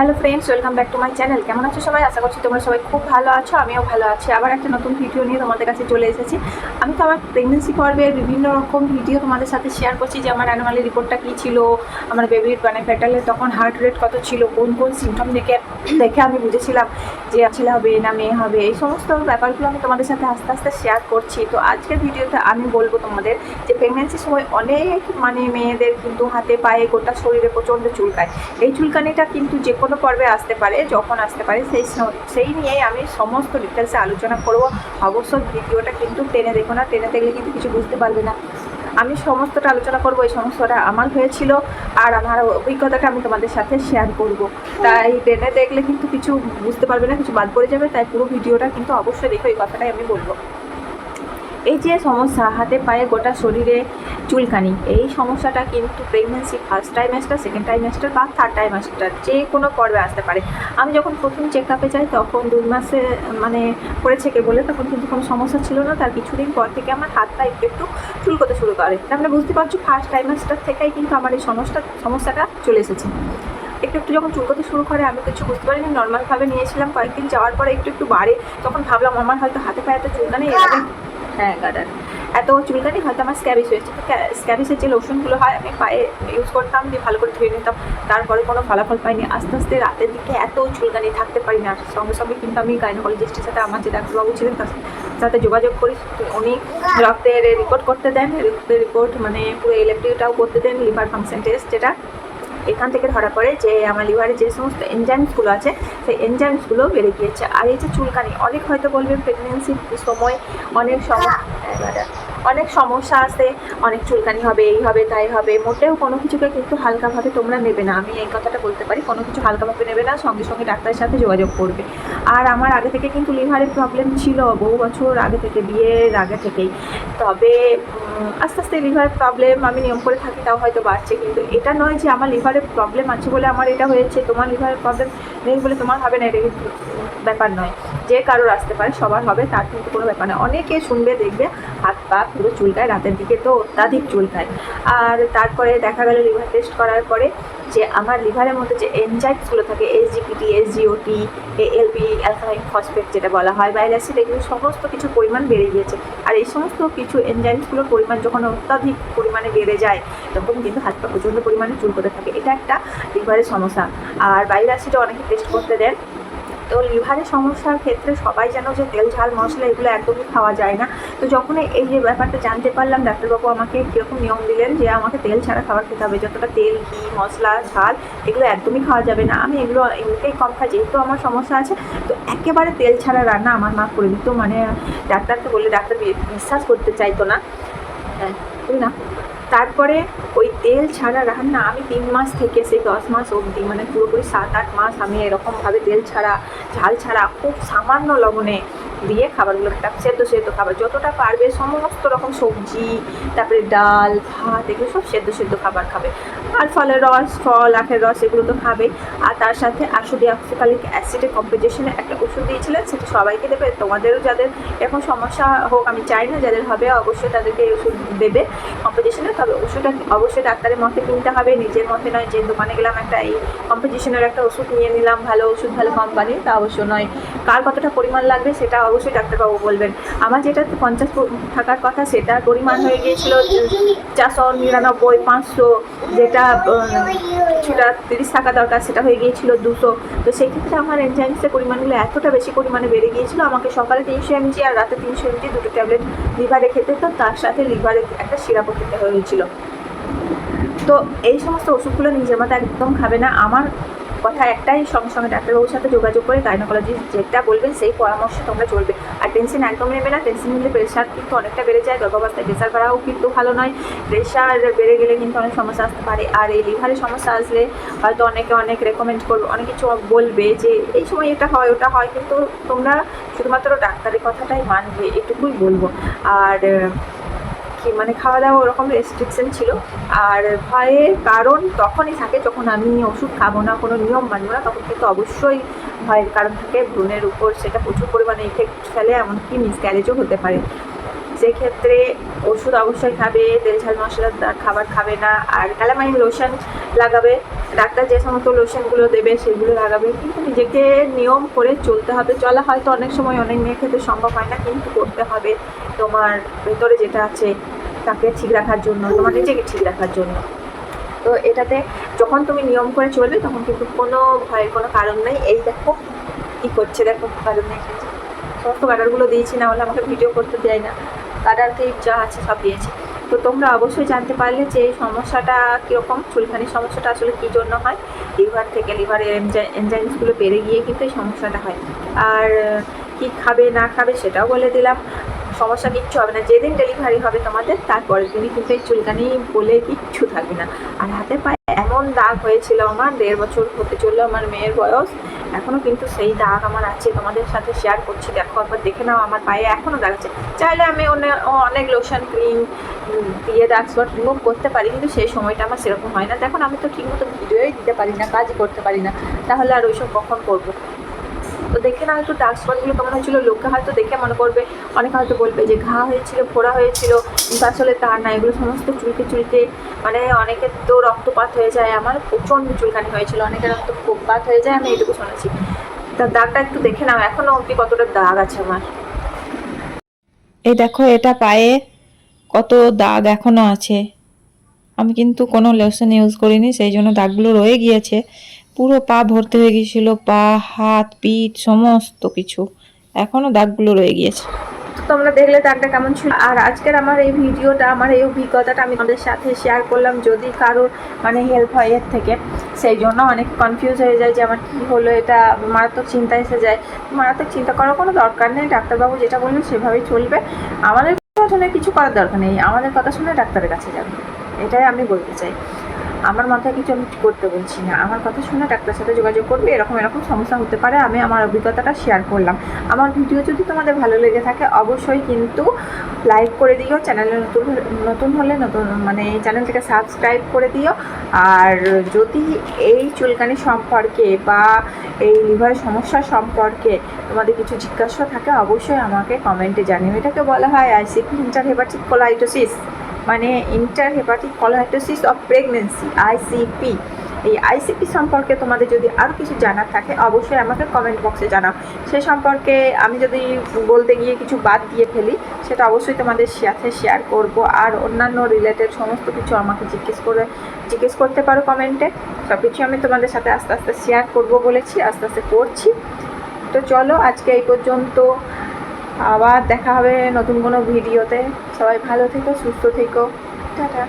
Hello friends, welcome back to my channel. কেমন আছো সবাই? আশা করছি তোমরা সবাই খুব ভালো আছো, আমিও ভালো আছি। আবার একটা নতুন ভিডিও নিয়ে তোমাদের কাছে চলে এসেছি। আমি তো আমার প্রেগনেন্সি পর্বের বিভিন্ন রকম ভিডিও তোমাদের সাথে শেয়ার করছি যে আমার অ্যানুয়ালি রিপোর্টটা কী ছিল, আমার বেবির মানে ফেটালের তখন হার্ট রেট কত ছিল, কোন কোন সিমটম দেখে দেখে আমি বুঝেছিলাম যে ছেলে হবে, না মেয়ে হবে। এই সমস্ত ব্যাপারগুলো আমি তোমাদের সাথে আস্তে আস্তে শেয়ার করছি। তো আজকের ভিডিওতে আমি বলব তোমাদের যে প্রেগনেন্সির সময় অনেক মানে মেয়েদের কিন্তু হাতে, পায়ে, গোটা শরীরে প্রচণ্ড চুলকায়। এই চুলকানিটা কিন্তু যে কোনো পর্বে আসতে পারে, যখন আসতে পারে সেই সেই নিয়েই আমি সমস্ত ডিটেলসে আলোচনা করব। অবশ্য ভিডিওটা কিন্তু টেনে দেখো না, টেনে দেখলে কিন্তু কিছু বুঝতে পারবে না। আমি সমস্তটা আলোচনা করব, এই সমস্তটা আমার হয়েছিল আর আমার অভিজ্ঞতাটা আমি তোমাদের সাথে শেয়ার করব। তাই টেনে দেখলে কিন্তু কিছু বুঝতে পারবে না, কিছু বাদ পড়ে যাবে, তাই পুরো ভিডিওটা কিন্তু অবশ্যই দেখো, এই কথাটাই আমি বলব। এই যে সমস্যা, হাতে পায়ে গোটা শরীরে চুলকানি, এই সমস্যাটা কিন্তু pregnancy first trimester second trimester বা থার্ড টাইমেস্টার যে কোনো পর্বে আসতে পারে। আমি যখন প্রথম চেক আপে যাই, তখন দুই মাসে মানে করে কে বলে, তখন কিন্তু কোনো সমস্যা ছিল না। তার কিছুদিন পর থেকে আমার হাত হাতটা একটু একটু চুলকোতে শুরু করে। তার মানে বুঝতে পারছ ফার্স্ট টাইমেস্টার থেকেই কিন্তু আমার এই সমস্যা, সমস্যাটা চলে এসেছে। একটু একটু যখন চুলকোতে শুরু করে, আমি কিছু বুঝতে পারিনি নর্মালভাবে নিয়েছিলাম। কয়েকদিন যাওয়ার পরে একটু একটু বাড়ে, তখন ভাবলাম আমার হয়তো হাতে পায়ে তো চুলকানি এভাবে হ্যাঁ গার্ডার এত চুলকানি হয়তো আমার স্ক্যাবিস হয়েছে তো স্ক্যাবিসের যে লোশনগুলো হয়, আমি পায়ে ইউজ করতাম, দিয়ে ভালো করে ধুয়ে নিতাম। তারপরে কোনো ফলাফল পাইনি। আস্তে আস্তে রাতের দিকে এত চুলকানি থাকতে পারি না। সঙ্গে সঙ্গে কিন্তু আমি গাইনোকোলজিস্টের সাথে আমার যে ডাক্তারবাবু ছিলেন, তার সাথে যোগাযোগ করি। উনি রক্তের রিপোর্ট করতে দেন। রক্তের রিপোর্ট মানে পুরো ইলেকট্রিকটাও করতে দেন লিভার ফাংশন টেস্ট যেটা। এখান থেকে ধরা পড়ে যে আমার লিভারে যে সমস্ত এনজাইমসগুলো আছে সেই এনজাইমসগুলো বেড়ে গিয়েছে। আর এই যে চুলকানি অনেক হয়তো বলবেন প্রেগনেন্সির সময় অনেক সময় অনেক সমস্যা আছে, অনেক চুলকানি হবে, এই হবে, তাই হবে, মোটেও কোনো কিছুকে কিন্তু হালকাভাবে তোমরা নেবে না। আমি এই কথাটা বলতে পারি, কোনো কিছু হালকাভাবে নেবে না, সঙ্গে সঙ্গে ডাক্তারের সাথে যোগাযোগ করবে। আর আমার আগে থেকে কিন্তু লিভারের প্রবলেম ছিল, বহু বছর আগে থেকে, বিয়ের আগে থেকেই। তবে আস্তে আস্তে লিভারের প্রবলেম আমি নিয়ম করে থাকি, তাও হয়তো বাড়ছে, কিন্তু এটা নয় যে আমার লিভারের প্রবলেম আছে বলে আমার এটা হয়েছে, তোমার লিভারের প্রবলেম নেই বলে তোমার হবে না, এটা ব্যাপার নয়। যে কারোর আসতে পারে, সবার হবে, তার কিন্তু কোনো ব্যাপার নয় অনেকে শুনবে, দেখবে, হাত পা পুরো চুলকায় রাতের দিকে তো অত্যাধিক চুলকায় আর তারপরে দেখা গেল লিভার টেস্ট করার পরে যে আমার লিভারের মধ্যে যে এনজাইমসগুলো থাকে SGPT SGOT ALP alkaline phosphate যেটা বলা হয় বা অ্যাসিড এগুলো সমস্ত কিছু পরিমাণ বেড়ে গিয়েছে। আর এই সমস্ত কিছু এনজাইমসগুলোর পরিমাণ যখন অত্যাধিক পরিমাণে বেড়ে যায়, তখন কিন্তু হাত পা প্রচণ্ড পরিমাণে চুলকোতে থাকে। এটা একটা লিভারের সমস্যা। আর বাইরে অ্যাসিডে অনেকে টেস্ট করতে দেন। তো লিভারের সমস্যার ক্ষেত্রে সবাই যেন যে তেল, ঝাল, মশলা এগুলো একদমই খাওয়া যায় না। তো যখন এই যে ব্যাপারটা জানতে পারলাম, ডাক্তারবাবু আমাকে কীরকম নিয়ম দিলেন যে আমাকে তেল ছাড়া খাবার খেতে হবে? যতটা তেল, ঘি, মশলা, ঝাল, এগুলো একদমই খাওয়া যাবে না। আমি এগুলো এমনিতেই কম খাই, যেহেতু আমার সমস্যা আছে, তো একেবারে তেল ছাড়া রান্না আমার মা করে দিত। মানে ডাক্তারকে বললে, ডাক্তার বিশ্বাস করতে চাইতো না। হ্যাঁ বুঝলি না? তারপরে ওই তেল ছাড়া রান্না আমি তিন মাস থেকে সেই দশ মাস অবধি মানে পুরোপুরি সাত আট মাস আমি এরকমভাবে তেল ছাড়া, ঝাল ছাড়া, খুব সামান্য লবণে দিয়ে খাবারগুলো খেতাম সেদ্ধ সেদ্ধ খাবার যতটা পারবে, সমস্ত রকম সবজি, তারপরে ডাল, ভাত, এগুলো সব সেদ্ধ সেদ্ধ খাবার খাবে। আর ফলের রস, ফল, আখের রস এগুলো তো খাবে। আর তার সাথে আসলে অক্সিকালিক অ্যাসিডের কম্পোজিশনে একটা ওষুধ দিয়েছিলেন, সেটা সবাইকে দেবে। তোমাদেরও যাদের এখন সমস্যা হোক, আমি চাই না যাদের হবে, অবশ্যই তাদেরকে ওষুধ দেবে কম্পোজিশনে তবে ওষুধটা অবশ্যই ডাক্তারের মতে কিনতে হবে, নিজের মতে নয় যে দোকানে গেলাম একটা এই কম্পোজিশনের একটা ওষুধ নিয়ে নিলাম, ভালো ওষুধ, ভালো কোম্পানি তা অবশ্য নয়। কার কতটা পরিমাণ লাগবে সেটা অবশ্যই ডাক্তারবাবু বলবেন। আমার যেটা পঞ্চাশ থাকার কথা সেটার পরিমাণ হয়ে গিয়েছিল চারশো নিরানব্বই, পাঁচশো যেটা কিছুটা তিরিশ টাকা দরকার, সেটা হয়ে গিয়েছিল দুশো। তো সেই ক্ষেত্রে আমার এনজাইমসের পরিমাণগুলো এতটা বেশি পরিমাণে বেড়ে গিয়েছিল, আমাকে সকালে তিনশো এমজি আর রাতে তিনশো এমজি দুটো ট্যাবলেট লিভারে খেতে তো তার সাথে লিভারে একটা সিরাপও খেতে হয়েছিল। তো এই সমস্ত ওষুধগুলো নিজের মতো একদম খাবে না। আমার কথা একটাই, সঙ্গে সঙ্গে ডাক্তারবাবুর সাথে যোগাযোগ করে গাইনোকোলজিস্ট যেটা বলবেন সেই পরামর্শ তোমরা চলবে। আর টেনশন একদম নেবে না টেনশন নিলে প্রেশার কিন্তু অনেকটা বেড়ে যায়, গর্ভাবস্থায় প্রেশার বাড়াও কিন্তু ভালো নয়। প্রেশার বেড়ে গেলে কিন্তু অনেক সমস্যা আসতে পারে। আর এই লিভারের সমস্যা আসলে হয়তো অনেকে অনেক রেকমেন্ড করবে, অনেক কিছু বলবে যে এই সময় এটা হয়, ওটা হয়, কিন্তু তোমরা শুধুমাত্র ডাক্তারের কথাটাই মানবে, এটুকুই বলব। আর মানে খাওয়া দাওয়া ওরকম রেস্ট্রিকশন ছিল। আর ভয়ের কারণ তখনই থাকে যখন আমি ওষুধ খাব না, কোনো নিয়ম মানবো না, তখন কিন্তু অবশ্যই ভয়ের কারণ থাকে, ভ্রূণের উপর সেটা প্রচুর পরিমাণে ইফেক্ট ফেলে, এমনকি মিসক্যারেজও হতে পারে। সেক্ষেত্রে ওষুধ অবশ্যই খাবে, তেল, ঝাল, মশলা, খাবার খাবে না, আর ক্যালামাইন লোশন লাগাবে। ডাক্তার যে সমস্ত লোশনগুলো দেবে, সেগুলো লাগাবে। কিন্তু নিজেকে নিয়ম করে চলতে হবে। চলা হয়তো অনেক সময় অনেক মেয়ের ক্ষেত্রে সম্ভব হয় না, কিন্তু করতে হবে তোমার ভেতরে যেটা আছে, তাকে ঠিক রাখার জন্য, তোমার নিজেকে ঠিক রাখার জন্য। তো এটাতে যখন তুমি নিয়ম করে চলবে, তখন কিন্তু কোনো ভয়ের কোনো কারণ নেই। এই দেখো কী করছে, দেখো কারণ নেই। সমস্ত কাটারগুলো দিয়েছি, না হলে আমাকে ভিডিও করতে দেয় না। কাটার যা আছে সব দিয়েছি। তো তোমরা অবশ্যই জানতে পারলে যে এই সমস্যাটা কীরকম, চুলখানির সমস্যাটা আসলে কী জন্য হয়। লিভার থেকে লিভারের এনজাইমসগুলো বেড়ে গিয়ে কিন্তু এই সমস্যাটা হয়। আর কি খাবে, না খাবে সেটাও বলে দিলাম। সমস্যা কিচ্ছু হবে না। যেদিন ডেলিভারি হবে তোমাদের, তারপরের দিনই কিন্তু এই চুলকানি বলে কিচ্ছু থাকবে না। আর হাতে পায়ে এমন দাগ হয়েছিল আমার, দেড় বছর হতে চলল আমার মেয়ের বয়স। এখনও কিন্তু সেই দাগ আমার আছে, তোমাদের সাথে শেয়ার করছি। দেখো, একবার দেখে নাও আমার পায়ে এখনও দাগ আছে। চাইলে আমি অনে- অনেক লোশন ক্রিম দিয়ে দাগ স্পট রিমুভ করতে পারি, কিন্তু সেই সময়টা আমার সেরকম হয় না। দেখুন, আমি তো ঠিকমতো ভিডিওই দিতে পারি না কাজ করতে পারি না। তাহলে আর ওইসব কখন করব? তো দেখে না একটু ডার্ক স্পটগুলো কেমন হয়েছিল লোকে হয়তো দেখে মনে করবে। অনেকে হয়তো বলবে যে ঘা হয়েছিল, ফোড়া হয়েছিল, কিন্তু আসলে তার না, এগুলো সমস্ত চুলকে চুলকে মানে অনেকের তো রক্তপাত হয়ে যায়, আমার প্রচণ্ড চুলকানি হয়েছিল, অনেকের রক্তপাত হয়ে যায়, আমি এটুকু শুনেছি। তার দাগটা একটু দেখে নাও এখনও অবধি কতটা দাগ আছে আমার? এই দেখো, এটা পায়ে কত দাগ এখনও আছে। আমি কিন্তু কোনো লোশন ইউজ করিনি, সেই জন্য দাগগুলো রয়ে গিয়েছে। পুরো পা ভর্তি হয়ে গিয়েছিল, পা, হাত, পিঠ, সমস্ত কিছু। এখনও দাগগুলো রয়ে গিয়েছে। তোমরা দেখলে দাগটা কেমন ছিল? আর আজকের আমার এই ভিডিওটা, আমার এই অভিজ্ঞতাটা আমি তোমাদের সাথে শেয়ার করলাম যদি কারোর মানে হেল্প হয় এর থেকে। সেই জন্য অনেক কনফিউজ হয়ে যায় যে আমার কী হলো, এটা মারাত্মক চিন্তা এসে যায়। মারাত্মক চিন্তা করার কোনো দরকার নেই, ডাক্তারবাবু যেটা বললেন সেভাবেই চলবে। আমাদের কথা শুনে কিছু করার দরকার নেই, আমাদের কথা শুনে ডাক্তারের কাছে যাবে। এটাই আমি বলতে চাই। আমার মাথায় কিছু আমি করতে বলছি না। আমার কথা শুনে ডাক্তারের সাথে যোগাযোগ করবে, এরকম এরকম সমস্যা হতে পারে, আমি আমার অভিজ্ঞতাটা শেয়ার করলাম। আমার ভিডিও যদি তোমাদের ভালো লেগে থাকে, অবশ্যই কিন্তু লাইক করে দিও চ্যানেলে নতুন নতুন হলে নতুন মানে এই চ্যানেলটিকে সাবস্ক্রাইব করে দিও। আর যদি এই চুলকানি সম্পর্কে বা এই লিভারের সমস্যা সম্পর্কে তোমাদের কিছু জিজ্ঞাসা থাকে, অবশ্যই আমাকে কমেন্টে জানিও। এটাকে বলা হয় আইসিপি ইন্টার হেপাটিক কোলাইটোসিস মানে intrahepatic cholestasis of pregnancy ICP এই আইসিপি সম্পর্কে তোমাদের যদি আরও কিছু জানার থাকে, অবশ্যই আমাকে কমেন্ট বক্সে জানাও। সে সম্পর্কে আমি যদি বলতে গিয়ে কিছু বাদ দিয়ে ফেলি, সেটা অবশ্যই তোমাদের সাথে শেয়ার করব। আর অন্যান্য রিলেটেড সমস্ত কিছু আমাকে জিজ্ঞেস করে, জিজ্ঞেস করতে পারো কমেন্টে সব কিছু আমি তোমাদের সাথে আস্তে আস্তে শেয়ার করব বলেছি, আস্তে আস্তে করছি। তো চলো আজকে এই পর্যন্ত আবার দেখা হবে নতুন কোনো ভিডিওতে। সবাই ভালো থেকো সুস্থ থেকো। টাটা।